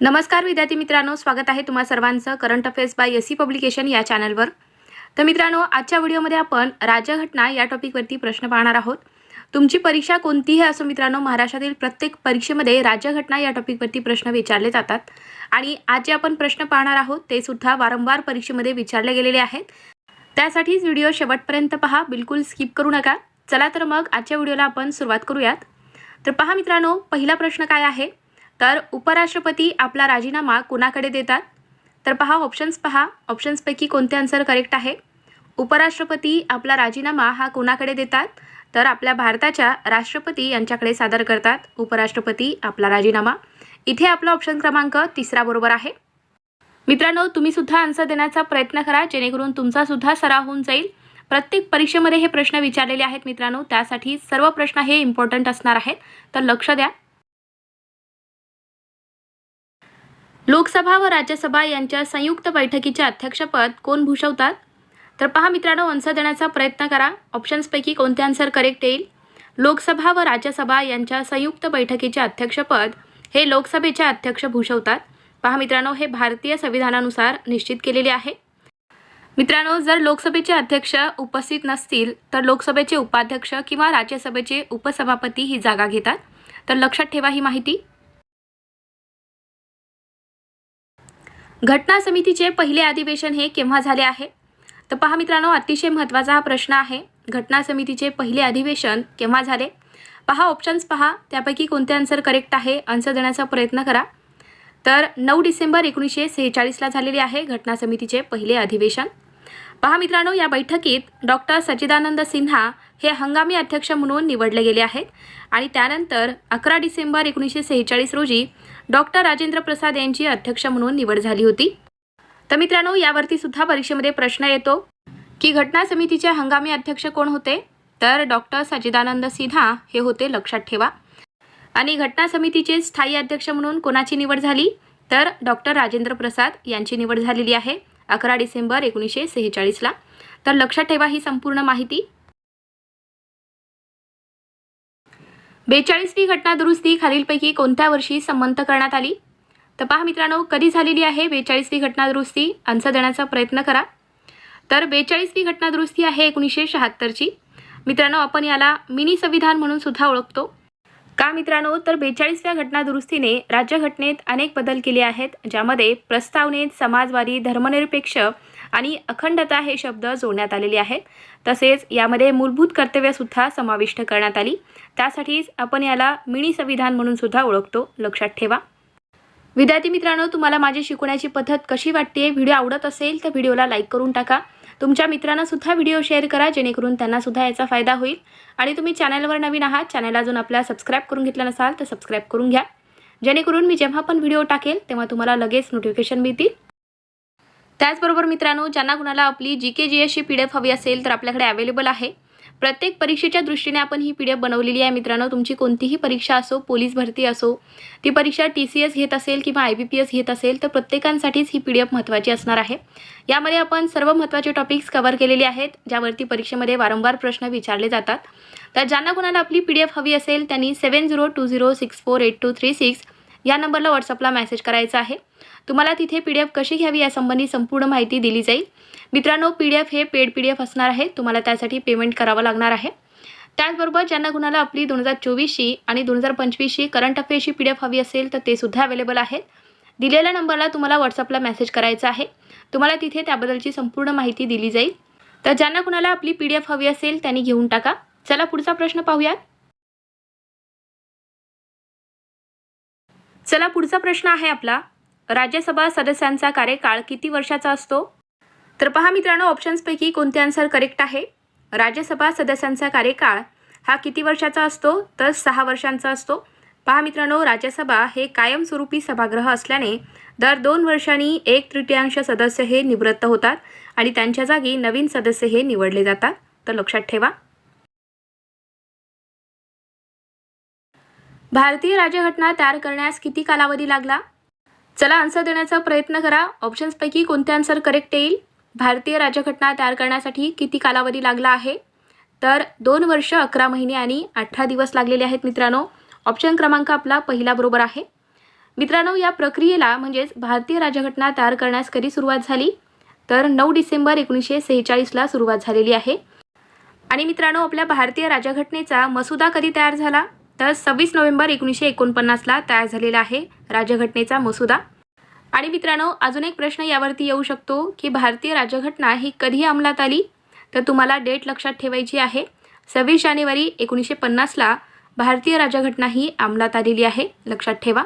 नमस्कार विद्यार्थी मित्रांनो स्वागत आहे तुम्हा सर्वांचं current affairs by S C publication या चॅनलवर. तर मित्रांनो आजच्या व्हिडिओमध्ये आपण राज्यघटना या टॉपिकवरती प्रश्न पाहणार आहोत. तुमची परीक्षा कोणतीही असो मित्रांनो महाराष्ट्रातील प्रत्येक परीक्षेमध्ये राज्यघटना या टॉपिकवरती प्रश्न विचारले जातात. आणि आज जे आपण प्रश्न पाहणार आहोत ते सुद्धा वारंवार परीक्षेमध्ये विचारले गेलेले आहेत. त्यासाठीच व्हिडिओ शेवटपर्यंत पहा बिलकुल स्किप करू नका. चला तर मग आजच्या व्हिडिओला आपण सुरुवात करूयात. तर पहा मित्रांनो पहिला प्रश्न काय आहे? तर उपराष्ट्रपती आपला राजीनामा कुणाकडे देतात? तर पहा ऑप्शन्स पहा. ऑप्शन्सपैकी कोणते आन्सर करेक्ट आहे? उपराष्ट्रपती आपला राजीनामा हा कुणाकडे देतात? तर आपल्या भारताच्या राष्ट्रपती यांच्याकडे सादर करतात उपराष्ट्रपती आपला राजीनामा. इथे आपला ऑप्शन क्रमांक तिसरा बरोबर आहे. मित्रांनो तुम्ही सुद्धा आन्सर देण्याचा प्रयत्न करा. जेणेकरून तुमचा सुद्धा सराव होऊन जाईल. प्रत्येक परीक्षेमध्ये हे प्रश्न विचारलेले आहेत मित्रांनो. त्यासाठी सर्व प्रश्न हे इम्पॉर्टंट असणार आहेत. तर लक्ष द्या. लोकसभा व राज्यसभा यांच्या संयुक्त बैठकीचे अध्यक्षपद कोण भूषवतात? तर पहा मित्रांनो आन्सर देण्याचा प्रयत्न करा. ऑप्शन्सपैकी कोणते आन्सर करेक्ट येईल? लोकसभा व राज्यसभा यांच्या संयुक्त बैठकीचे अध्यक्षपद हे लोकसभेचे अध्यक्ष भूषवतात. पहा मित्रांनो हे भारतीय संविधानानुसार निश्चित केलेले आहे. मित्रांनो जर लोकसभेचे अध्यक्ष उपस्थित नसतील तर लोकसभेचे उपाध्यक्ष किंवा राज्यसभेचे उपसभापती ही जागा घेतात. तर लक्षात ठेवा ही माहिती. घटना समितीचे पहिले अधिवेशन हे केव्हा झाले आहे? तर पहा मित्रांनो अतिशय महत्त्वाचा हा प्रश्न आहे. घटना समितीचे पहिले अधिवेशन केव्हा झाले? पहा ऑप्शन्स पहा. त्यापैकी कोणते आन्सर करेक्ट आहे? आन्सर देण्याचा प्रयत्न करा. तर नऊ डिसेंबर एकोणीसशे सेहेचाळीसला झालेले आहे घटना समितीचे पहिले अधिवेशन. पहा मित्रांनो या बैठकीत डॉक्टर सच्चिदानंद सिन्हा हे हंगामी अध्यक्ष म्हणून निवडले गेले आहेत. आणि त्यानंतर अकरा डिसेंबर एकोणीसशे सेहेचाळीस रोजी डॉक्टर राजेंद्र प्रसाद यांची अध्यक्ष म्हणून निवड झाली होती. तर मित्रांनो यावरती सुद्धा परीक्षेमध्ये प्रश्न येतो की घटना समितीचे हंगामी अध्यक्ष कोण होते? तर डॉक्टर सचिदानंद सिन्हा हे होते लक्षात ठेवा. आणि घटना समितीचे स्थायी अध्यक्ष म्हणून कोणाची निवड झाली? तर डॉक्टर राजेंद्र प्रसाद यांची निवड झालेली आहे अकरा डिसेंबर एकोणीसशे सेहेचाळीसला. तर लक्षात ठेवा ही संपूर्ण माहिती. बेचाळीसवी घटना दुरुस्ती खालीलपैकी कोणत्या वर्षी संमत करण्यात आली? तर पहा मित्रांनो कधी झालेली आहे बेचाळीसवी घटना दुरुस्ती आन्सर देण्याचा प्रयत्न करा. तर बेचाळीसवी घटना दुरुस्ती आहे एकोणीसशे शहात्तरची. मित्रांनो आपण याला मिनी संविधान म्हणून सुद्धा ओळखतो. का मित्रांनो? तर बेचाळीसव्या घटना दुरुस्तीने राज्यघटनेत अनेक बदल केले आहेत ज्यामध्ये प्रस्तावनेत समाजवादी धर्मनिरपेक्ष आणि अखंडता हे शब्द जोडण्यात आलेले आहेत. तसेच यामध्ये मूलभूत कर्तव्यसुद्धा समाविष्ट करण्यात आली. त्यासाठीच आपण याला मिनी संविधान म्हणून सुद्धा ओळखतो. लक्षात ठेवा. विद्यार्थी मित्रांनो तुम्हाला माझी शिकवण्याची पद्धत कशी वाटते व्हिडिओ आवडत असेल तर व्हिडिओला लाईक करून टाका. तुमच्या मित्रांना सुद्धा व्हिडिओ शेअर करा जेणेकरून त्यांना सुद्धा याचा फायदा होईल. आणि तुम्ही चॅनलवर नवीन आहात चॅनल अजून आपल्या सबस्क्राईब करून घेतलं नसाल तर सबस्क्राईब करून घ्या. जेणेकरून मी जेव्हा पण व्हिडिओ टाकेल तेव्हा तुम्हाला लगेच नोटिफिकेशन मिळतील. त्याचबरोबर मित्रांनो ज्यांना कुणाला आपली जी के जी एसची पी डी एफ हवी असेल तर आपल्याकडे अवेलेबल आहे. प्रत्येक परीक्षेच्या दृष्टीने आपण ही पी डी एफ बनवलेली आहे मित्रांनो. तुमची कोणतीही परीक्षा असो पोलीस भरती असो ती परीक्षा टी सी एस घेत असेल किंवा आय बी पी एस घेत असेल तर प्रत्येकांसाठीच ही पी डी एफ महत्त्वाची असणार आहे. यामध्ये आपण सर्व महत्त्वाचे टॉपिक्स कव्हर केलेले आहेत ज्यावरती परीक्षेमध्ये वारंवार प्रश्न विचारले जातात. तर ज्यांना कोणाला आपली पी डी एफ हवी असेल त्यांनी seven zero two zero six four eight two three six या नंबरला व्हॉट्सअपला मेसेज करायचा आहे. तुम्हाला तिथे पी डी एफ कशी घ्यावी यासंबंधी संपूर्ण माहिती दिली जाईल. मित्रांनो पी डी एफ हे पेड पी डी एफ असणार आहे. तुम्हाला त्यासाठी पेमेंट करावं लागणार आहे. त्याचबरोबर ज्यांना कुणाला आपली दोन हजार चोवीसशी आणि दोन हजार पंचवीसशी करंट अफेअर्सची पी डी एफ हवी असेल तर ते सुद्धा अवेलेबल आहेत. दिलेल्या नंबरला तुम्हाला व्हॉट्सअपला मेसेज करायचा आहे. तुम्हाला तिथे त्याबद्दलची संपूर्ण माहिती दिली जाईल. तर ज्यांना कुणाला आपली पी डी एफ हवी असेल त्यांनी घेऊन टाका. चला पुढचा प्रश्न पाहूयात. चला पुढचा प्रश्न आहे आपला. राज्यसभा सदस्यांचा कार्यकाळ किती वर्षाचा असतो? तर पहा मित्रांनो ऑप्शन्सपैकी कोणते आन्सर करेक्ट आहे? राज्यसभा सदस्यांचा कार्यकाळ हा किती वर्षाचा असतो? तर सहा वर्षांचा असतो. पहा मित्रांनो राज्यसभा हे कायमस्वरूपी सभागृह असल्याने दर दोन वर्षांनी एक तृतीयांश सदस्य हे निवृत्त होतात आणि त्यांच्या जागी नवीन सदस्य हे निवडले जातात. तर लक्षात ठेवा. भारतीय राज्यघटना तयार करण्यास किती कालावधी लागला? चला आन्सर देण्याचा प्रयत्न करा. ऑप्शन्सपैकी कोणते आन्सर करेक्ट येईल? भारतीय राज्यघटना तयार करण्यासाठी किती कालावधी लागला आहे? तर दोन वर्ष अकरा महिने आणि अठरा दिवस लागलेले आहेत मित्रांनो. ऑप्शन क्रमांक आपला पहिला बरोबर आहे. मित्रांनो या प्रक्रियेला म्हणजेच भारतीय राज्यघटना तयार करण्यास कधी सुरुवात झाली? तर नऊ डिसेंबर एकोणीसशे सेहेचाळीसला सुरुवात झालेली आहे. आणि मित्रांनो आपल्या भारतीय राज्यघटनेचा मसुदा कधी तयार झाला? तर सव्वीस नोव्हेंबर एकोणीसशे एकोणपन्नासला तयार झालेला आहे राज्यघटनेचा मसुदा. आणि मित्रांनो अजून एक प्रश्न यावरती येऊ शकतो की भारतीय राज्यघटना ही कधी अंमलात आली? तर तुम्हाला डेट लक्षात ठेवायची आहे. सव्वीस जानेवारी एकोणीसशे पन्नासला भारतीय राज्यघटना ही अंमलात आलेली आहे. लक्षात ठेवा.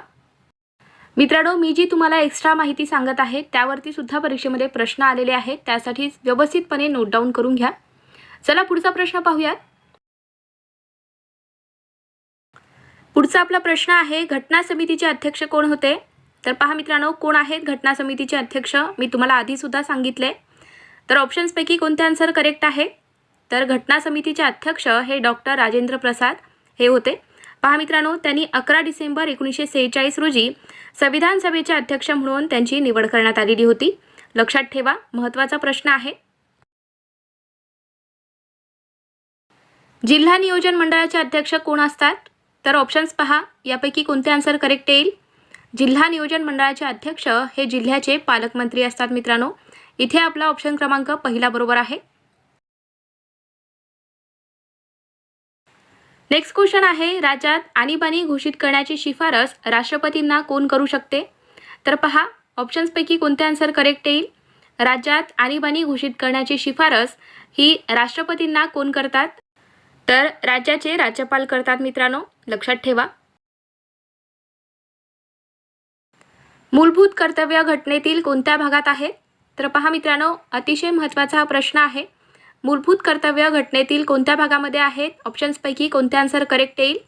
मित्रांनो मी जी तुम्हाला एक्स्ट्रा माहिती सांगत आहे त्यावरती सुद्धा परीक्षेमध्ये प्रश्न आलेले आहेत. त्यासाठी व्यवस्थितपणे नोट डाऊन करून घ्या. चला पुढचा प्रश्न पाहूयात. पुढचा आपला प्रश्न आहे घटना समितीचे अध्यक्ष कोण होते? तर पहा मित्रांनो कोण आहेत घटना समितीचे अध्यक्ष? मी तुम्हाला आधीसुद्धा सांगितले. तर ऑप्शन्सपैकी कोणते आन्सर करेक्ट आहे? तर घटना समितीचे अध्यक्ष हे डॉक्टर राजेंद्र प्रसाद हे होते. पहा मित्रांनो त्यांनी अकरा डिसेंबर एकोणीसशे सेहेचाळीस रोजी संविधान सभेचे अध्यक्ष म्हणून त्यांची निवड करण्यात आलेली होती. लक्षात ठेवा महत्त्वाचा प्रश्न आहे. जिल्हा नियोजन मंडळाचे अध्यक्ष कोण असतात? तर ऑप्शन्स पहा. यापैकी कोणते आन्सर करेक्ट येईल? जिल्हा नियोजन मंडळाचे अध्यक्ष हे जिल्ह्याचे पालकमंत्री असतात मित्रांनो. इथे आपला ऑप्शन क्रमांक पहिला बरोबर आहे. नेक्स्ट क्वेश्चन आहे राज्यात आणीबाणी घोषित करण्याची शिफारस राष्ट्रपतींना कोण करू शकते? तर पहा ऑप्शन्सपैकी कोणते आन्सर करेक्ट येईल? राज्यात आणीबाणी घोषित करण्याची शिफारस ही राष्ट्रपतींना कोण करतात? तर राज्याचे राज्यपाल करतात मित्रांनो. लक्षात ठेवा. मूलभूत कर्तव्य घटनेतील कोणत्या भागात आहे? तर पहा मित्रांनो अतिशय महत्त्वाचा हा प्रश्न आहे. मूलभूत कर्तव्य घटनेतील कोणत्या भागामध्ये आहेत ऑप्शन्सपैकी कोणते आन्सर करेक्ट येईल?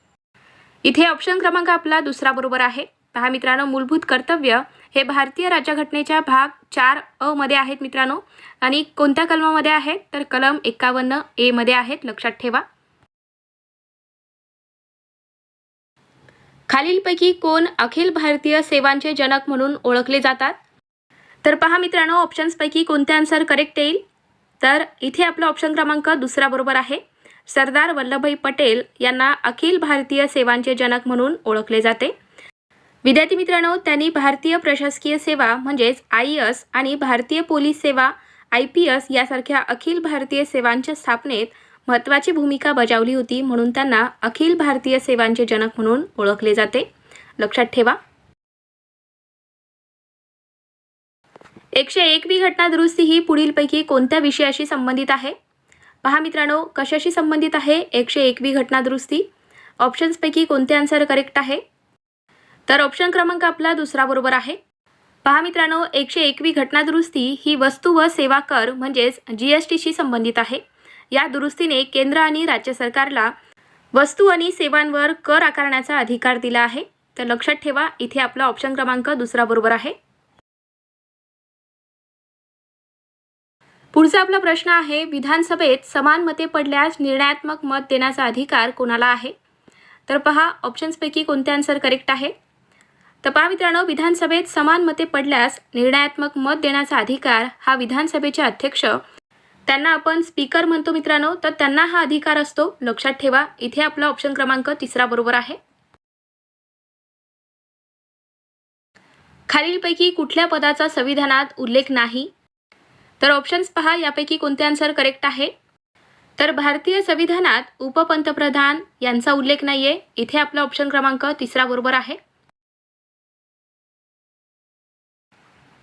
इथे ऑप्शन क्रमांक आपला दुसरा बरोबर आहे. पहा मित्रांनो मूलभूत कर्तव्य हे भारतीय राज्यघटनेच्या भाग चार अ मध्ये आहेत मित्रांनो. आणि कोणत्या कलमामध्ये आहेत? तर कलम एकावन्न एमध्ये आहेत. लक्षात ठेवा. खालीलपैकी कोण अखिल भारतीय सेवांचे जनक म्हणून ओळखले जातात? तर पहा मित्रांनो ऑप्शन्सपैकी कोणते आन्सर करेक्ट येईल? तर इथे आपला ऑप्शन क्रमांक दुसरा बरोबर आहे. सरदार वल्लभभाई पटेल यांना अखिल भारतीय सेवांचे जनक म्हणून ओळखले जाते. विद्यार्थी मित्रांनो त्यांनी भारतीय प्रशासकीय सेवा म्हणजेच आय एस आणि भारतीय पोलीस सेवा आय पी एस यासारख्या अखिल भारतीय सेवांच्या स्थापनेत महत्त्वाची भूमिका बजावली होती म्हणून त्यांना अखिल भारतीय सेवांचे जनक म्हणून ओळखले जाते. लक्षात ठेवा. एकशे एकवी घटना दुरुस्ती ही पुढीलपैकी कोणत्या विषयाशी संबंधित आहे? पहा मित्रांनो कशाशी संबंधित आहे एकशे एकवी घटना दुरुस्ती? ऑप्शन्सपैकी कोणते आन्सर करेक्ट आहे? तर ऑप्शन क्रमांक आपला दुसरा बरोबर आहे. पहा मित्रांनो एकशे एकवी घटना दुरुस्ती ही वस्तू व सेवा कर म्हणजेच जी एस टीशी संबंधित आहे. या दुरुस्तीने केंद्र आणि राज्य सरकारला वस्तू आणि सेवांवर कर आकारण्याचा अधिकार दिला आहे. तर लक्षात ठेवा इथे आपला ऑप्शन क्रमांक दुसरा बरोबर आहे. पुढचा आपला प्रश्न आहे विधानसभेत समान मते पडल्यास निर्णयात्मक मत देण्याचा अधिकार कोणाला आहे? तर पहा ऑप्शन्सपैकी कोणते आन्सर करेक्ट आहे? तर पहा मित्रांनो विधानसभेत समान मते पडल्यास निर्णयात्मक मत देण्याचा अधिकार हा विधानसभेचे अध्यक्ष त्यांना आपण स्पीकर म्हणतो मित्रांनो तर त्यांना हा अधिकार असतो. लक्षात ठेवा इथे आपला ऑप्शन क्रमांक तिसरा बरोबर आहे. खालीलपैकी कुठल्या पदाचा संविधानात उल्लेख नाही? तर ऑप्शन्स पहा यापैकी कोणते आन्सर करेक्ट आहे? तर भारतीय संविधानात उपपंतप्रधान यांचा उल्लेख नाही आहे इथे आपला ऑप्शन क्रमांक तिसरा बरोबर आहे.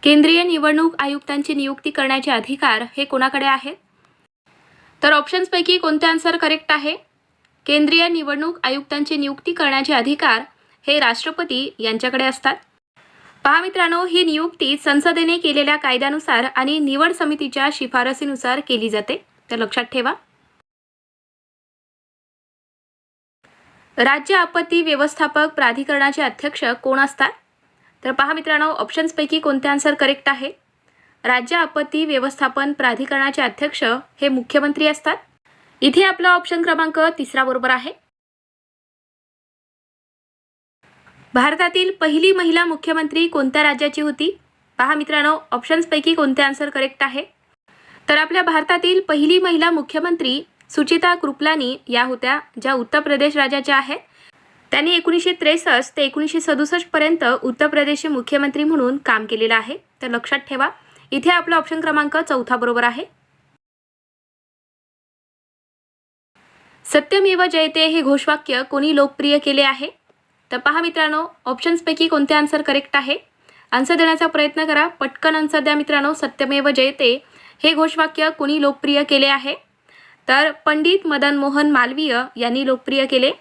केंद्रीय निवडणूक आयुक्तांची नियुक्ती करण्याचे अधिकार हे कोणाकडे आहेत? तर ऑप्शन्सपैकी कोणते आन्सर करेक्ट आहे? केंद्रीय निवडणूक आयुक्तांची नियुक्ती करण्याचे अधिकार हे राष्ट्रपती यांच्याकडे असतात. पहा मित्रांनो ही नियुक्ती संसदेने केलेल्या कायद्यानुसार आणि निवड समितीच्या शिफारसीनुसार केली जाते. तर लक्षात ठेवा. राज्य आपत्ती व्यवस्थापक प्राधिकरणाचे अध्यक्ष कोण असतात? तर पहा मित्रांनो ऑप्शन्सपैकी कोणते आन्सर करेक्ट आहे? राज्य आपत्ती व्यवस्थापन प्राधिकरणाचे अध्यक्ष हे मुख्यमंत्री असतात. इथे आपला ऑप्शन क्रमांक तिसरा बरोबर आहे. भारतातील पहिली महिला मुख्यमंत्री कोणत्या राज्याची होती? पहा मित्रांनो ऑप्शन्सपैकी कोणते आन्सर करेक्ट आहे? तर आपल्या भारतातील पहिली महिला मुख्यमंत्री सुचिता कृपलानी या होत्या ज्या उत्तर प्रदेश राज्याच्या आहेत. त्यांनी एकोणीसशे त्रेसष्ट ते एकोणीसशे सदुसष्टपर्यंत उत्तर प्रदेशचे मुख्यमंत्री म्हणून काम केलेलं आहे. तर लक्षात ठेवा इथे आपला ऑप्शन क्रमांक चौथा बरोबर आहे. सत्यमेव जयते हे घोषवाक्य कोणी लोकप्रिय केले आहे? तर पहा मित्रांनो ऑप्शन्सपैकी कोणते आन्सर करेक्ट आहे? आन्सर देण्याचा प्रयत्न करा. पटकन आन्सर द्या मित्रांनो सत्यमेव जयते हे घोषवाक्य कोणी लोकप्रिय केले आहे? तर पंडित मदन मोहन मालवीय यांनी लोकप्रिय केले.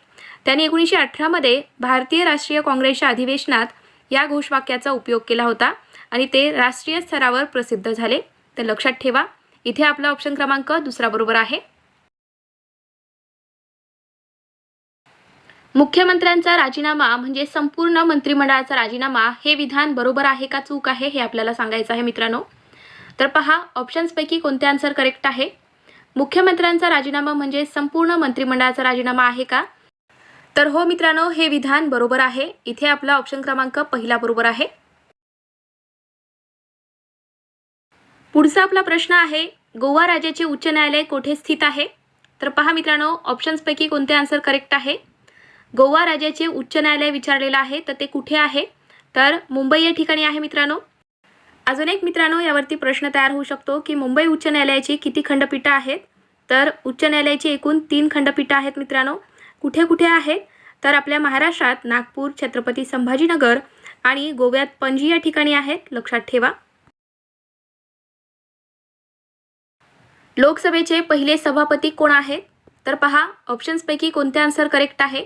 त्यांनी एकोणीसशे अठरामध्ये भारतीय राष्ट्रीय काँग्रेसच्या अधिवेशनात या घोषवाक्याचा उपयोग केला होता आणि ते राष्ट्रीय स्तरावर प्रसिद्ध झाले. तर लक्षात ठेवा इथे आपला ऑप्शन क्रमांक दुसरा बरोबर आहे. मुख्यमंत्र्यांचा राजीनामा म्हणजे संपूर्ण मंत्रिमंडळाचा राजीनामा हे विधान बरोबर आहे का चूक आहे हे आपल्याला सांगायचं आहे मित्रांनो. तर पहा ऑप्शन्सपैकी कोणते आन्सर करेक्ट आहे? मुख्यमंत्र्यांचा राजीनामा म्हणजे संपूर्ण मंत्रिमंडळाचा राजीनामा आहे का? तर हो मित्रांनो हे विधान बरोबर आहे. इथे आपला ऑप्शन क्रमांक पहिला बरोबर आहे. पुढचा आपला प्रश्न आहे गोवा राज्याचे उच्च न्यायालय कोठे स्थित आहे? तर पहा मित्रांनो ऑप्शन्सपैकी कोणते आन्सर करेक्ट आहे? गोवा राज्याचे उच्च न्यायालय विचारलेलं आहे तर ते कुठे आहे? तर मुंबई या ठिकाणी आहे मित्रांनो. अजून एक मित्रांनो यावरती प्रश्न तयार होऊ शकतो की मुंबई उच्च न्यायालयाची किती खंडपीठं आहेत? तर उच्च न्यायालयाची एकूण तीन खंडपीठं आहेत मित्रांनो. कुठे कुठे आहेत तर आपल्या महाराष्ट्रात नागपूर छत्रपती संभाजीनगर आणि गोव्यात पणजी या ठिकाणी आहेत. लक्षात ठेवा. लोकसभेचे पहिले सभापती कोण आहेत? तर पहा ऑप्शन्सपैकी कोणते आन्सर करेक्ट आहे?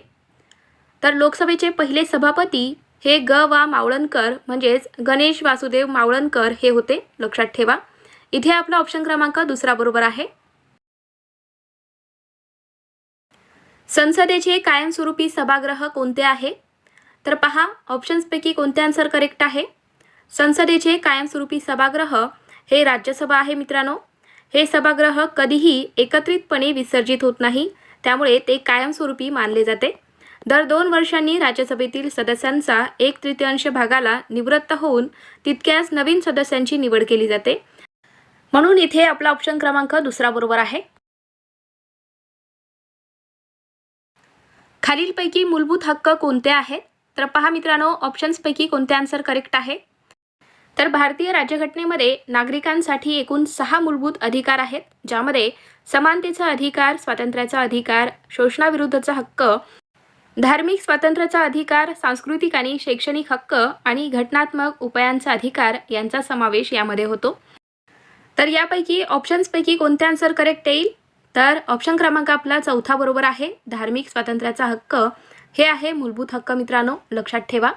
तर लोकसभेचे पहिले सभापती हे ग. वा. मावळणकर म्हणजेच गणेश वासुदेव मावळणकर हे होते. लक्षात ठेवा. इथे आपला ऑप्शन क्रमांक दुसरा बरोबर आहे. संसदेचे कायमस्वरूपी सभागृह कोणते आहे? तर पहा ऑप्शन्सपैकी कोणते आन्सर करेक्ट आहे? संसदेचे कायमस्वरूपी सभागृह हे राज्यसभा आहे मित्रांनो. हे सभागृह कधीही एकत्रितपणे विसर्जित होत नाही त्यामुळे ते कायमस्वरूपी मानले जाते. दर दोन वर्षांनी राज्यसभेतील सदस्यांचा एक तृतीयांश भागाला निवृत्त होऊन तितक्याच नवीन सदस्यांची निवड केली जाते. म्हणून इथे आपला ऑप्शन क्रमांक दुसरा बरोबर आहे. खालीलपैकी मूलभूत हक्क कोणते आहेत? तर पहा मित्रांनो ऑप्शन्सपैकी कोणते आन्सर करेक्ट आहे? तर भारतीय राज्यघटनेमध्ये नागरिकांसाठी एकूण सहा मूलभूत अधिकार आहेत ज्यामध्ये समानतेचा अधिकार स्वातंत्र्याचा अधिकार शोषणाविरुद्धचा हक्क धार्मिक स्वातंत्र्याचा अधिकार सांस्कृतिक आणि शैक्षणिक हक्क आणि घटनात्मक उपायांचा अधिकार यांचा समावेश यामध्ये होतो. तर यापैकी ऑप्शन्सपैकी कोणते आन्सर करेक्ट येईल? तर ऑप्शन क्रमांक आपला चौथा बरोबर आहे. धार्मिक स्वातंत्र्याचा हक्क. हे आहे मूलभूत हक्क मित्रांनो. लक्षात ठेवा.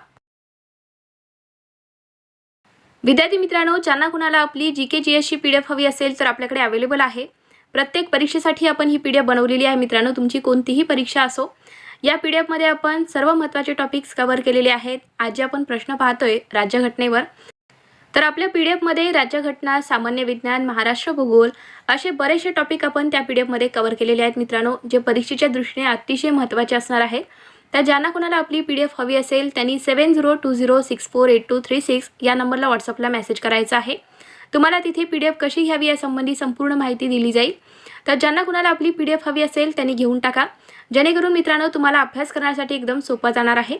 विद्यार्थी मित्रांनो ज्यांना कुणाला आपली जी के जी एसची पी डी एफ हवी असेल तर आपल्याकडे अवेलेबल आहे. प्रत्येक परीक्षेसाठी आपण ही पी डी एफ बनवलेली आहे मित्रांनो. तुमची कोणतीही परीक्षा असो. या पी डी एफमध्ये आपण सर्व महत्त्वाचे टॉपिक्स कव्हर केलेले आहेत. आज जे आपण प्रश्न पाहतोय राज्यघटनेवर तर आपल्या पी डी एफमध्ये राज्यघटना सामान्य विज्ञान महाराष्ट्र भूगोल असे बरेचसे टॉपिक आपण त्या पी डी एफमध्ये कव्हर केलेले आहेत मित्रांनो जे परीक्षेच्या दृष्टीने अतिशय महत्त्वाचे असणार आहेत. तर ज्यांना कोणाला आपली पी डी एफ हवी असेल त्यांनी seven zero two zero six four eight two three six या नंबरला व्हॉट्सअपला मेसेज करायचा आहे. तुम्हाला तिथे पी डी एफ कशी घ्यावी यासंबंधी संपूर्ण माहिती दिली जाईल. तर ज्यांना कुणाला आपली पी डी एफ हवी असेल त्यांनी घेऊन टाका. जेणेकरून मित्रांनो तुम्हाला अभ्यास करण्यासाठी एकदम सोपा जाणार आहे.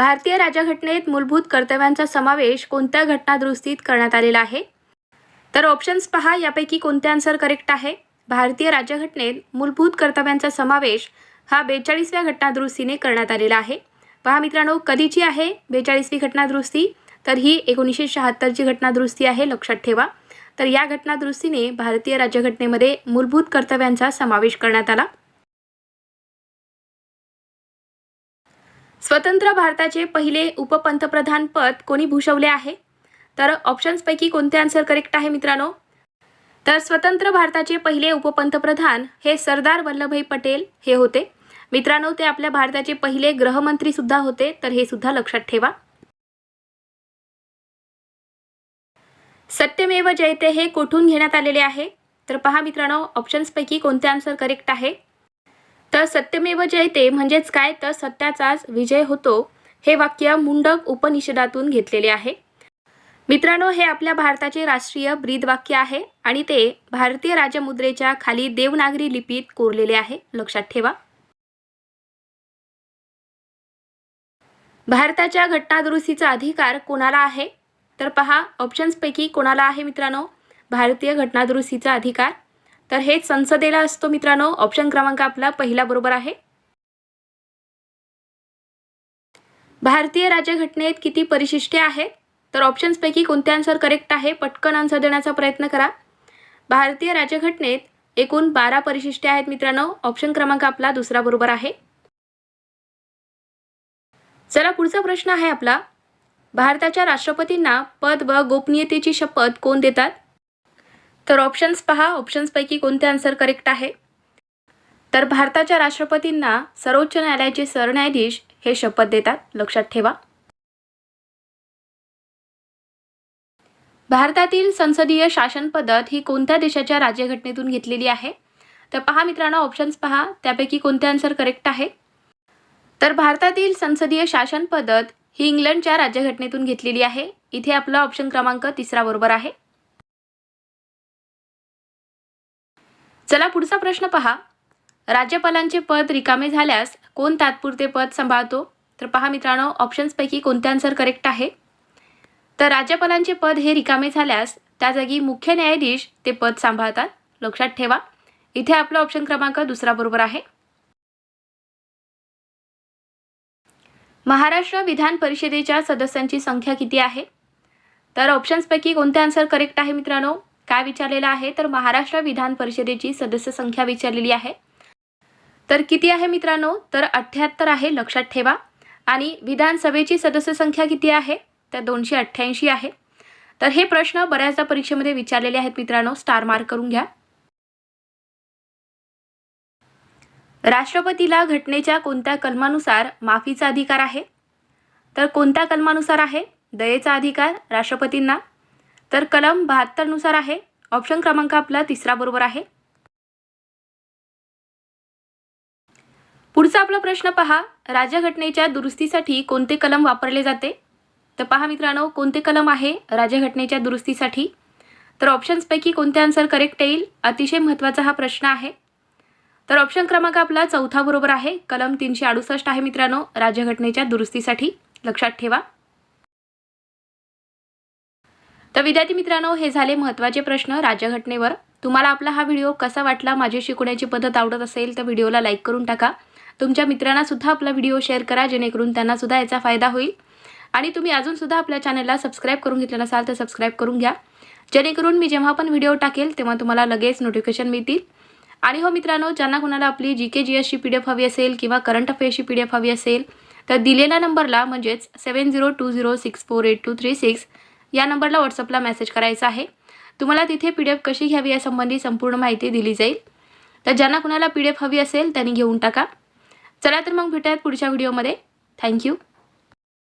भारतीय राज्यघटनेत मूलभूत कर्तव्यांचा समावेश कोणत्या घटनादुरुस्तीत करण्यात आलेला आहे? तर ऑप्शन्स पहा यापैकी कोणते आन्सर करेक्ट आहे? भारतीय राज्यघटनेत मूलभूत कर्तव्यांचा समावेश हा बेचाळीसव्या घटनादुरुस्तीने करण्यात आलेला आहे. पहा मित्रांनो कधीची आहे बेचाळीसवी घटनादुरुस्ती? तर ही एकोणीसशे शहात्तरची घटनादुरुस्ती आहे लक्षात ठेवा. तर या घटनादुरुस्तीने भारतीय राज्यघटनेमध्ये मूलभूत कर्तव्यांचा समावेश करण्यात आला. स्वतंत्र भारताचे पहिले उपपंतप्रधान पद कोणी भूषवले आहे? तर ऑप्शन्सपैकी कोणते आन्सर करेक्ट आहे मित्रांनो? तर स्वतंत्र भारताचे पहिले उपपंतप्रधान हे सरदार वल्लभभाई पटेल हे होते. मित्रांनो ते आपल्या भारताचे पहिले गृहमंत्री सुद्धा होते तर हे सुद्धा लक्षात ठेवा. सत्यमेव जयते हे कोठून घेण्यात आलेले आहे? तर पहा मित्रांनो ऑप्शन्सपैकी कोणते आन्सर करेक्ट आहे? तर सत्यमेव जयते म्हणजेच काय? तर सत्याचाच विजय होतो हे वाक्य मुंडक उपनिषदातून घेतलेले आहे. मित्रांनो हे आपल्या भारताचे राष्ट्रीय ब्रीद वाक्य आहे आणि ते भारतीय राजमुद्रेच्या खाली देवनागरी लिपीत कोरलेले आहे. लक्षात ठेवा. भारताच्या घटनादुरुस्तीचा अधिकार कोणाला आहे? तर पहा ऑप्शन्सपैकी कोणाला आहे मित्रांनो? भारतीय घटनादुरुस्तीचा अधिकार. तर हेच संसदेला असतो मित्रांनो. ऑप्शन क्रमांक आपला पहिला बरोबर आहे. भारतीय राज्यघटनेत किती परिशिष्टे आहेत? तर ऑप्शन्सपैकी कोणते आन्सर करेक्ट आहे पटकन आन्सर देण्याचा प्रयत्न करा. भारतीय राज्यघटनेत एकूण बारा परिशिष्टे आहेत मित्रांनो. ऑप्शन क्रमांक आपला दुसरा बरोबर आहे. चला पुढचा प्रश्न आहे आपला. भारताच्या राष्ट्रपतींना पद व गोपनीयतेची शपथ कोण देतात? तर ऑप्शन्स पहा. ऑप्शन्सपैकी कोणते आन्सर करेक्ट आहे? तर भारताच्या राष्ट्रपतींना सर्वोच्च न्यायालयाचे सरन्यायाधीश हे शपथ देतात. लक्षात ठेवा. भारतातील संसदीय शासन पद्धत ही कोणत्या देशाच्या राज्यघटनेतून घेतलेली आहे? तर पहा मित्रांनो ऑप्शन्स पहा. त्यापैकी कोणते आन्सर करेक्ट आहे? तर भारतातील संसदीय शासन पद्धत ही इंग्लंडच्या राज्यघटनेतून घेतलेली आहे. इथे आपला ऑप्शन क्रमांक तिसरा बरोबर आहे. चला पुढचा प्रश्न पहा. राज्यपालांचे पद रिकामे झाल्यास कोण तात्पुरते पद सांभाळतो? तर पहा मित्रांनो ऑप्शन्सपैकी कोणते आन्सर करेक्ट आहे? तर राज्यपालांचे पद हे रिकामे झाल्यास त्या जागी मुख्य न्यायाधीश ते पद सांभाळतात. लक्षात ठेवा. इथे आपला ऑप्शन क्रमांक दुसरा बरोबर आहे. महाराष्ट्र विधान परिषदेच्या सदस्यांची संख्या किती आहे? तर ऑप्शन्सपैकी कोणते आन्सर करेक्ट आहे मित्रांनो? काय विचारलेलं आहे? तर महाराष्ट्र विधान परिषदेची सदस्य संख्या विचारलेली आहे. तर किती आहे मित्रांनो? तर अठ्ठ्याहत्तर आहे लक्षात ठेवा. आणि विधानसभेची सदस्य संख्या किती आहे? तर दोनशे अठ्ठ्याऐंशी आहे. तर हे प्रश्न बऱ्याचदा परीक्षेमध्ये विचारलेले आहेत मित्रांनो. स्टार मार्क करून घ्या. राष्ट्रपतीला घटनेच्या कोणत्या कलमानुसार माफीचा अधिकार आहे? तर कोणत्या कलमानुसार आहे? दयेचा अधिकार राष्ट्रपतींना. तर कलम बहात्तरनुसार आहे. ऑप्शन क्रमांक आपला तिसरा बरोबर आहे. पुढचा आपला प्रश्न पहा राज्यघटनेच्या दुरुस्तीसाठी कोणते कलम वापरले जाते? तर पहा मित्रांनो कोणते कलम आहे राज्यघटनेच्या दुरुस्तीसाठी? तर ऑप्शन्सपैकी कोणते आन्सर करेक्ट येईल? अतिशय महत्त्वाचा हा प्रश्न आहे. तर ऑप्शन क्रमांक आपला चौथा बरोबर आहे. कलम तीनशे अडुसष्ट आहे मित्रांनो राज्यघटनेच्या दुरुस्तीसाठी. लक्षात ठेवा. तर विद्यार्थी मित्रांनो हे झाले महत्त्वाचे प्रश्न राज्यघटनेवर. तुम्हाला आपला हा व्हिडिओ कसा वाटला माझी शिकवण्याची पद्धत आवडत असेल तर व्हिडिओला लाईक करून टाका. तुमच्या मित्रांनासुद्धा आपला व्हिडिओ शेअर करा जेणेकरून त्यांनासुद्धा याचा फायदा होईल. आणि तुम्ही अजूनसुद्धा आपल्या चॅनलला सबस्क्राईब करून घेतलं नसाल तर सबस्क्राईब करून घ्या. जेणेकरून मी जेव्हा पण व्हिडिओ टाकेल तेव्हा तुम्हाला लगेच नोटिफिकेशन मिळतील. आणि हो मित्रांनो ज्यांना कोणाला आपली जी के जी एसची पी डी एफ हवी असेल किंवा करंट अफेअर्सची पी डी एफ हवी असेल तर दिलेल्या नंबरला म्हणजेच seven zero two zero six four eight two three six या नंबरला व्हॉट्सअपला मेसेज करायचा आहे. तुम्हाला तिथे पी डी एफ कशी घ्यावी यासंबंधी संपूर्ण माहिती दिली जाईल. तर ज्यांना कुणाला पी डी एफ हवी असेल त्यांनी घेऊन टाका. चला तर मग भेटूयात पुढच्या व्हिडिओमध्ये थँक्यू